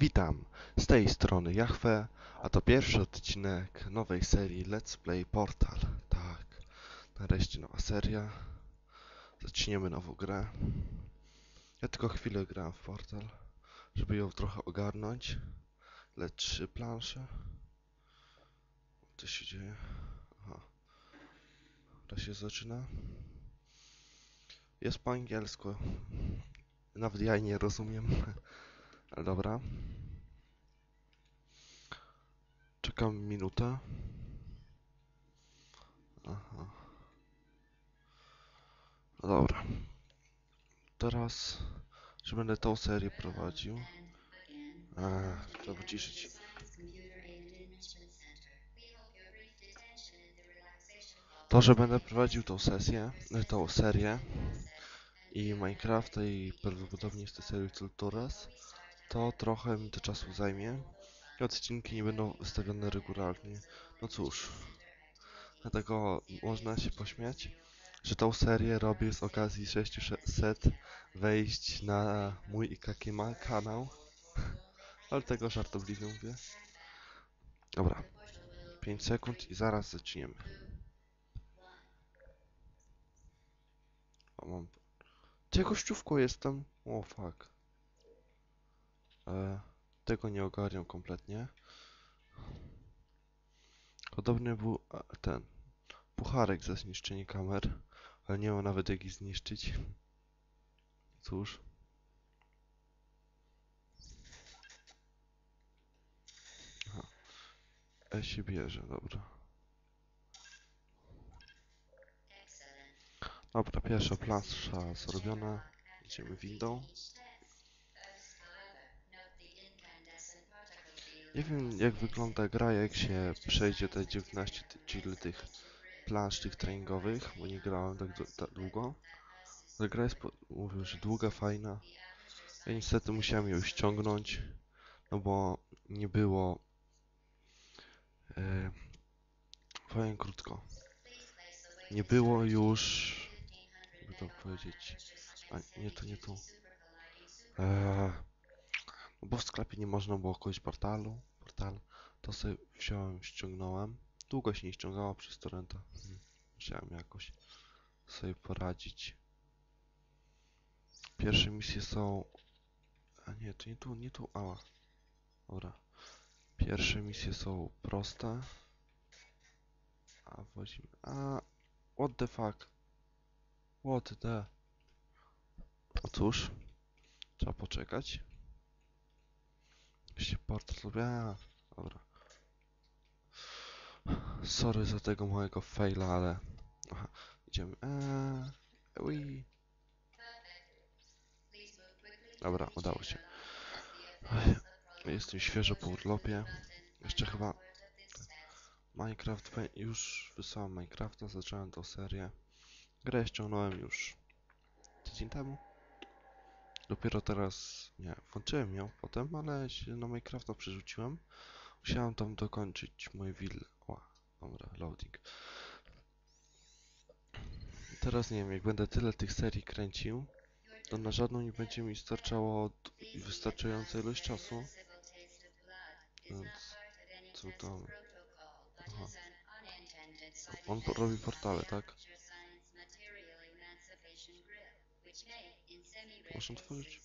Witam, z tej strony Jachwę, a to pierwszy odcinek nowej serii Let's Play Portal. Tak, nareszcie nowa seria. Zaczniemy nową grę. Ja tylko chwilę grałem w Portal, żeby ją trochę ogarnąć. Lecz trzy plansze. Co się dzieje? Aha. To się zaczyna. Jest po angielsku. Nawet ja nie rozumiem. Ale dobra. Czekam minutę. Aha. No dobra. Teraz, że będę tą serię prowadził. Eee, trzeba wyciszyć. To, że będę prowadził tą sesję, e, tą serię i Minecrafta i prawdopodobnie tej serii Culturas, to trochę mi to czasu zajmie i odcinki nie będą wystawione regularnie. No cóż, dlatego można się pośmiać, że tą serię robię z okazji 600 wejść na mój Ikakima kanał, ale tego żartobliwie mówię. Dobra, 5 sekund i zaraz zaczniemy. O, mam... Gdzie gościówko jestem? O, fuck. E, tego nie ogarniam kompletnie. Podobny był e, ten pucharek za zniszczenie kamer, ale nie mam nawet jak ich zniszczyć. Cóż. Aha. E się bierze, dobra. Dobra, pierwsza plansza zrobiona. Idziemy windą. Nie wiem jak wygląda gra, jak się przejdzie te 19 ty- czyli tych plansz tych treningowych, bo nie grałem tak, tak długo. Ale gra jest, mówię, że długa, fajna. Ja niestety musiałem ją ściągnąć, no bo nie było... E, powiem krótko. Nie było już... Jakby to powiedzieć... A, nie, to nie tu. Eee, bo w sklepie nie można było kupić portalu, portal, to sobie wziąłem, ściągnąłem. Długo się nie ściągało przez torrenta. Hmm, Musiałem jakoś sobie poradzić. Pierwsze misje są... A nie, to nie tu, nie tu, ała. Dobra. Pierwsze misje są proste. A, wozimy... A, what the fuck? What the... Otóż, trzeba poczekać. Się portal. A, dobra. Sorry za tego mojego faila, ale... Aha, idziemy. Eee, ui. Dobra, udało się. Jestem świeżo po urlopie. Jeszcze chyba... Minecraft... Już wysłałem Minecrafta, zacząłem tą serię. Grę ściągnąłem już tydzień temu. Dopiero teraz, nie, włączyłem ją potem, ale się na Minecrafta przerzuciłem. Musiałem tam dokończyć mój will. O, dobra, loading. Teraz nie wiem, jak będę tyle tych serii kręcił, to na żadną nie będzie mi starczało wystarczająca ilość czasu. Więc co tam? Aha. On robi portale, tak? Można tworzyć?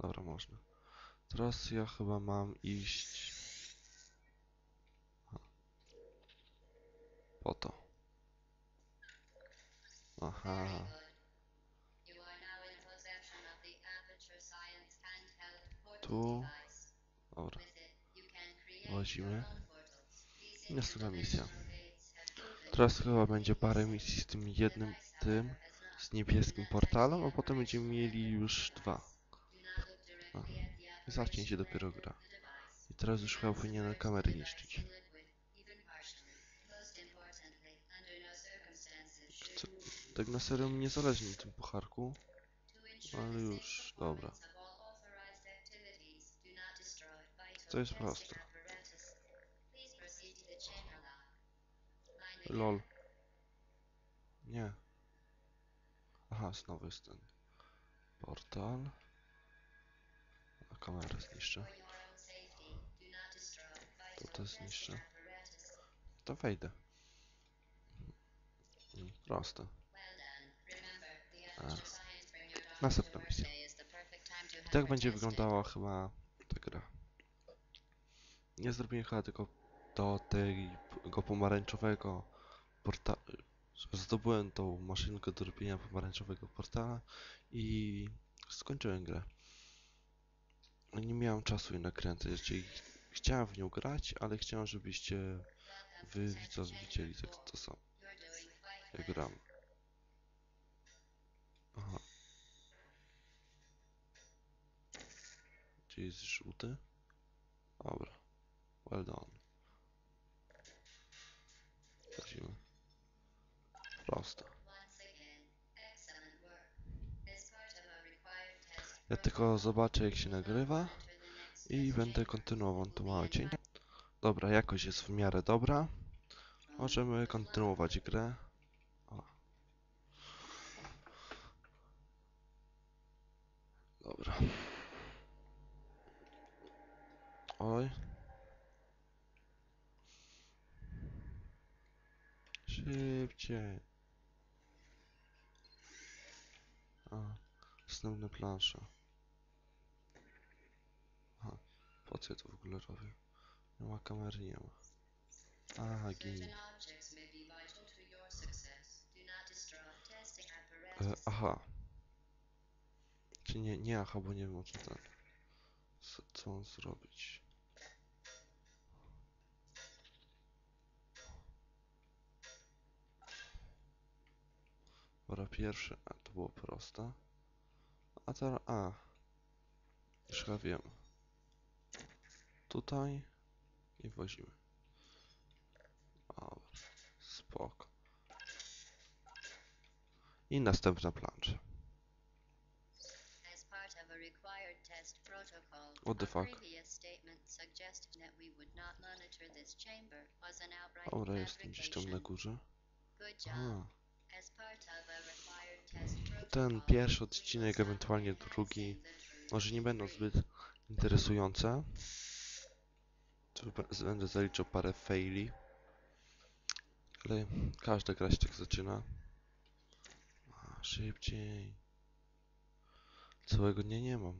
Dobra, można. Teraz ja chyba mam iść... Po to. Aha. Tu. Dobra. Łazimy. Następna misja. Teraz chyba będzie parę misji z tym jednym tym, z niebieskim portalem, a potem będziemy mieli już dwa. A. Zacznie się dopiero gra. I teraz już chyba powinienem kamery niszczyć. Chcę, tak na serio mi nie zależy na tym pucharku, ale już, dobra. To jest proste. Lol. Nie. Aha, znowu jest ten. Portal. A kamerę zniszczę. To to zniszczę. To wejdę. Mm, Proste. A. Następna misja. I tak będzie wyglądała chyba ta gra. Nie zrobiłem chyba tylko do tego pomarańczowego portala. Zdobyłem tą maszynkę do robienia pomarańczowego portala i skończyłem grę. Nie miałem czasu jej nakręcać, czyli chciałem w nią grać, ale chciałem, żebyście wy widzieli tak to samo, jak gram. Aha. Gdzie jest żółty? Dobra. Well done. Wchodzimy. Prosto. Ja tylko zobaczę jak się nagrywa i będę kontynuował tu mały cień. Dobra, jakość jest w miarę dobra. Możemy kontynuować grę. O. Dobra. Oj. Szybciej. A, następne plansze. Aha, po co ja to w ogóle robię? Nie ma kamery, nie ma. Aha, gin. E, aha. Czy nie, nie aha, bo nie wiem o co ten. Co, co on zrobić? Dobra, pierwszy. A, to było proste. A teraz, a. Już chyba wiem. Tutaj. I wozimy. Dobra, spoko. I następna plansza. What the fuck? Dobra, jestem gdzieś tam na górze. Good job. A, ten pierwszy odcinek, ewentualnie drugi, może nie będą zbyt interesujące. Tu będę zaliczał parę faili. Ale każda gra się tak zaczyna. A, szybciej. Całego dnia nie mam.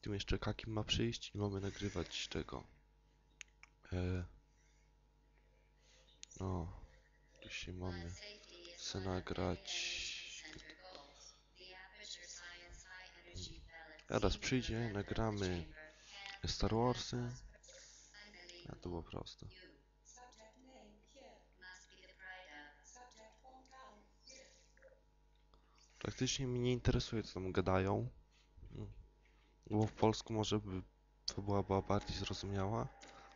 Tu jeszcze Kakim ma przyjść i mamy nagrywać tego. E... O, dzisiaj mamy se nagrać. Zaraz przyjdzie, nagramy Star Warsy. A to było proste. Praktycznie mnie nie interesuje, co tam gadają. Bo w polsku może by fabuła była bardziej zrozumiała.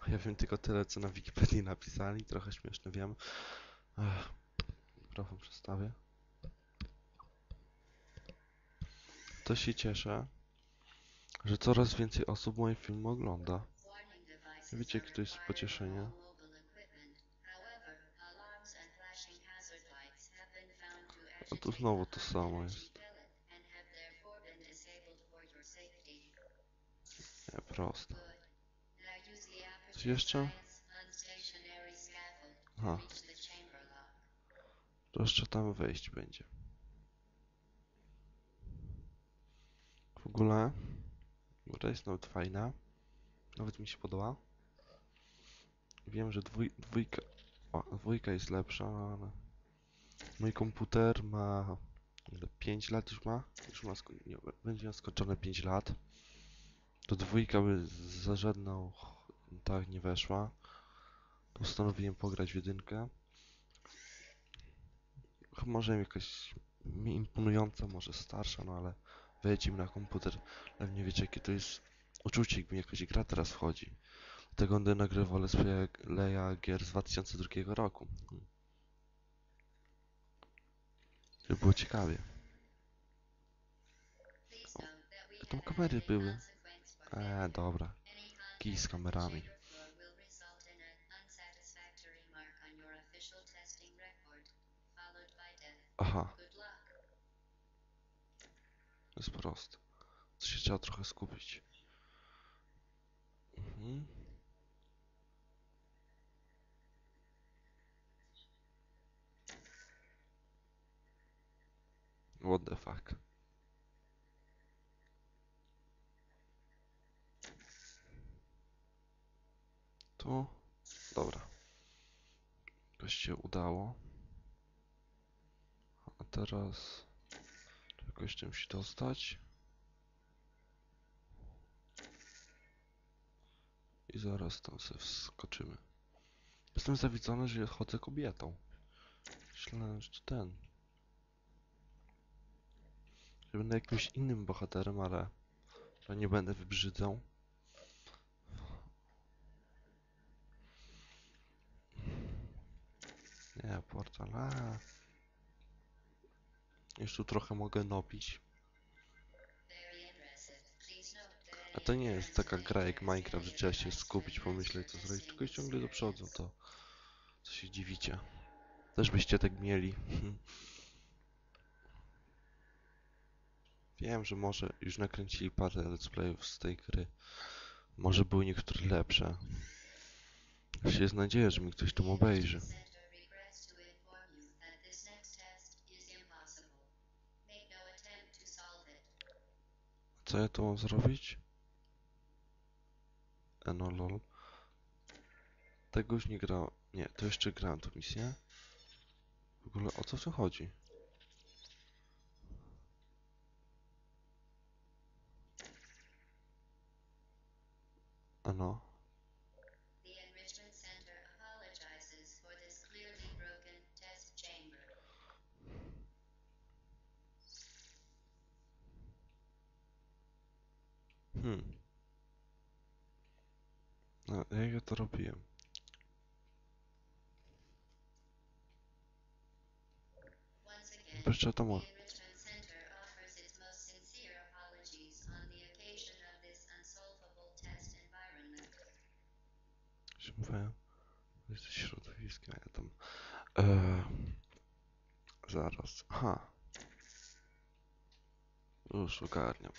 Ja wiem tylko tyle, co na Wikipedii napisali. Trochę śmieszne wiem. Ech, trochę przestawię. To się cieszę, że coraz więcej osób moje filmy ogląda. Wiecie, jakie to jest pocieszenie? A tu znowu to samo jest. Nie, proste. Coś jeszcze? Aha. To jeszcze tam wejść będzie. W ogóle, gra jest nawet fajna. Nawet mi się podoba. Wiem, że dwój, dwójka, o, dwójka jest lepsza, ale mój komputer ma ile, 5 lat już ma, już ma nie, będzie miał skończone 5 lat. To dwójka by za żadną tak nie weszła. Postanowiłem pograć w jedynkę. Może jakaś imponująca, może starsza, no ale wejdzie mi na komputer. Pewnie wiecie jakie to jest uczucie, jakby mi jakaś gra teraz wchodzi. Dlatego będę nagrywał Leia gier z 2002 roku. Żeby było ciekawie. O, tam kamery były. E, dobra. Kij z kamerami. Aha, jest proste. To się trzeba trochę skupić. Mhm. What the fuck? Tu? Dobra. Jakoś się udało. A teraz... Jakoś się dostać. I zaraz tam sobie wskoczymy. Jestem zawiedzony, że chodzę kobietą. Myślałem, że to ten. Że będę jakimś innym bohaterem, ale że nie będę wybrzydzał. Nie, portal. A. Jeszcze tu trochę mogę that A to nie jest taka gra jak Minecraft, że trzeba się skupić, pomyśleć co zrobić, tylko ciągle do przodu, to co się dziwicie. Też byście tak mieli. Wiem, że może już nakręcili parę let's playów z tej gry. Może były niektóre lepsze. Się jest nadzieja, że mi ktoś tam obejrzy. Co ja tu mam zrobić? Eno lol. Tego już nie grałem. Nie, to jeszcze grałem tą misję. W ogóle o co tym chodzi? Ano. Hmm. No, jak ja to robiłem? Proszę to. Już mówiłem. Jest środowisko, ja tam... Eee, zaraz. Aha. Już ogarniam.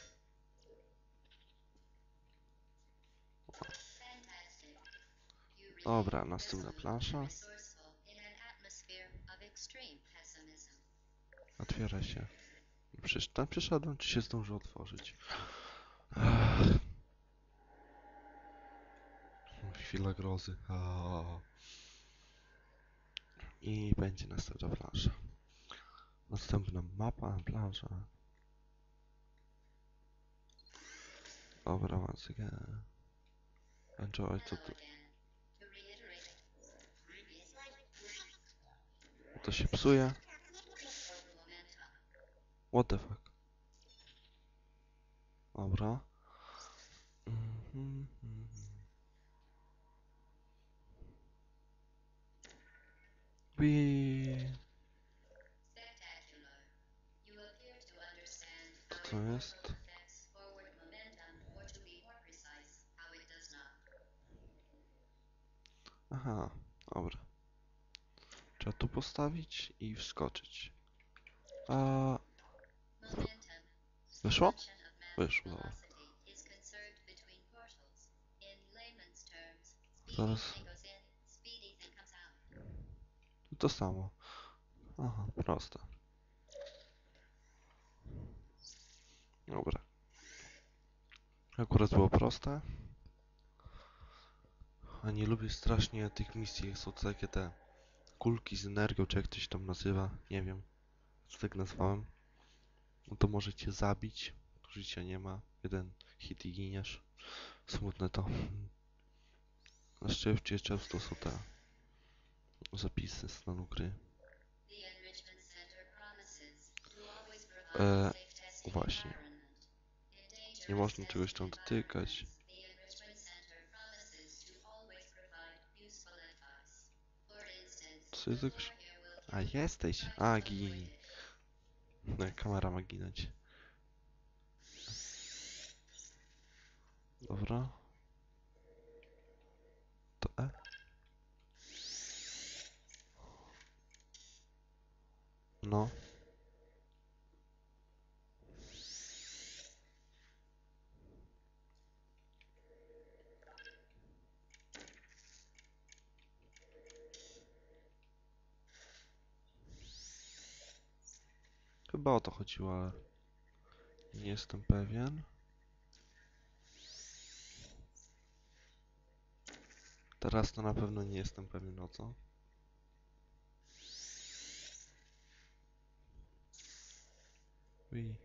Dobra, następna plansza. Otwiera się. Przecież tam przyszedłem, czy się zdąży otworzyć? Chwila grozy. I będzie następna plansza. Następna mapa, plansza. Dobra, once again. Enjoy. To to się psuje. What the fuck? Dobra. How co jest? to not. Aha, dobra. Trzeba tu postawić i wskoczyć. A. Wyszło? Wyszło, dobra. Zaraz. to samo. Aha, proste. Dobra. Akurat było proste. A nie lubię strasznie tych misji. Są takie te kulki z energią, czy jak to się tam nazywa. Nie wiem. Co tak nazwałem. No to może cię zabić. Życia nie ma. Jeden hit i giniesz. Smutne to. Na szczęście często są te zapisy stanu gry. E, właśnie. Nie można czegoś tam dotykać. Will A jesteś! A, gin. No, kamera ma ginąć. Dobra. To E? Chyba o to chodziło, ale nie jestem pewien. Teraz to na pewno nie jestem pewien o co. Ui.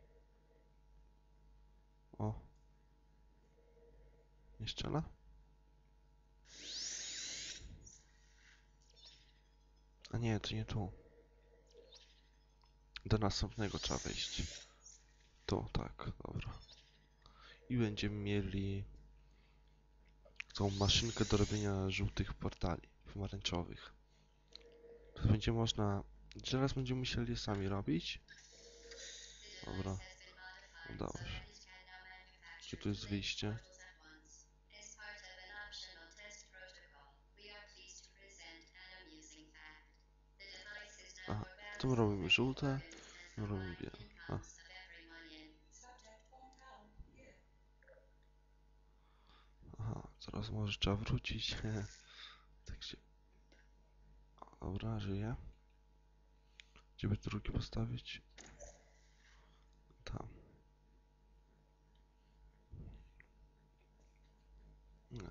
O. Nie strzela? A nie, to nie tu. Do następnego trzeba wejść. Tu, tak, dobra. I będziemy mieli tą maszynkę do robienia żółtych portali, pomarańczowych. To będzie można... Teraz będziemy musieli je sami robić. Dobra, udało się. Gdzie tu jest wyjście? To Aha, tu robimy żółte, in aha, zaraz może trzeba wrócić. tak się... Dobra, żyje. Gdzie by drugi postawić? Tam. No.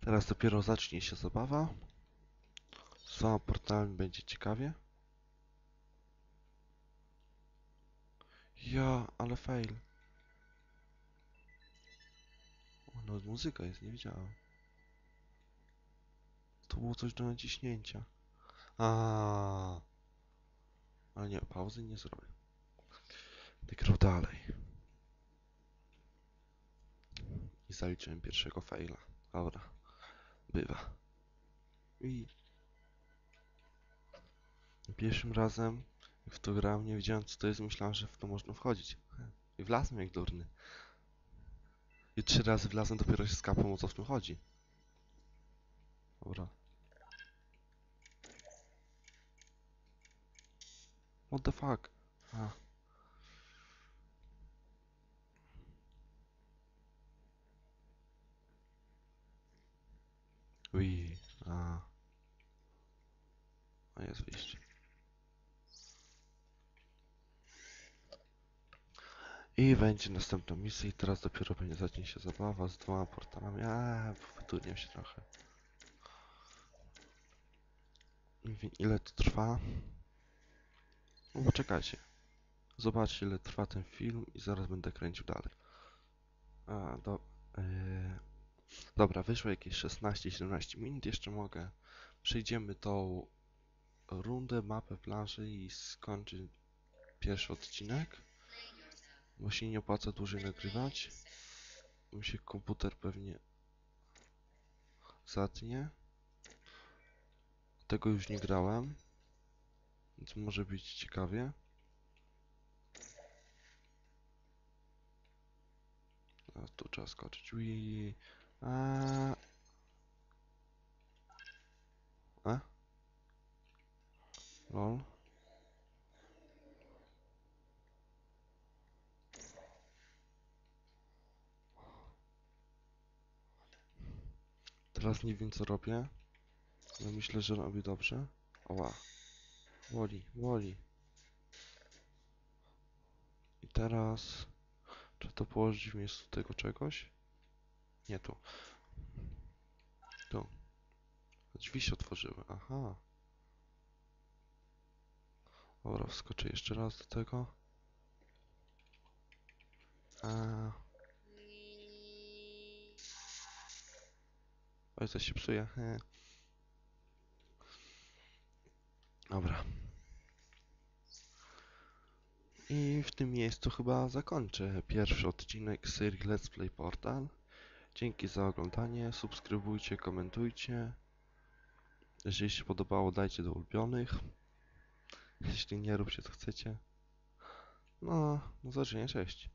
Teraz dopiero zacznie się zabawa. Z dwoma portalami będzie ciekawie. Ja, ale fail. O, no muzyka jest, nie widziałem. To było coś do naciśnięcia. A, Ale nie, pauzy nie zrobię. Będę grał dalej. I zaliczyłem pierwszego faila. Dobra. Bywa. I pierwszym razem, w to grałem, nie wiedziałem co to jest, myślałem, że w to można wchodzić. I wlazłem jak durny. I trzy razy wlazłem, dopiero się skapłem o co w tym chodzi. Dobra. What the fuck? A. Ui, a. A jest wyjście. I będzie następna misja i teraz dopiero będzie zacznie się zabawa z dwoma portalami. A, wyturniam się trochę. Ile to trwa. No poczekajcie. Zobaczcie ile trwa ten film i zaraz będę kręcił dalej. A, do... Yy... Dobra, wyszło jakieś 16-17 minut, jeszcze mogę. Przejdziemy tą rundę, mapę planszy i skończy pierwszy odcinek. Się nie opłaca dłużej nagrywać. Mi się komputer pewnie zatnie. Tego już nie grałem. Więc może być ciekawie. A tu trzeba skoczyć. Ui. A. A? Lol. Teraz nie wiem co robię. Ale myślę, że robię dobrze. Oła. Woli, woli. I teraz... Czy to położyć w miejscu tego czegoś? Nie tu. Tu. Drzwi się otworzyły, aha. Dobra, wskoczę jeszcze raz do tego. A. Oj, coś się psuje. he. Dobra. I w tym miejscu chyba zakończę pierwszy odcinek serii Let's Play Portal. Dzięki za oglądanie, subskrybujcie, komentujcie. Jeżeli się podobało, dajcie do ulubionych. Jeśli nie, róbcie co chcecie. No, no zobaczenia, cześć.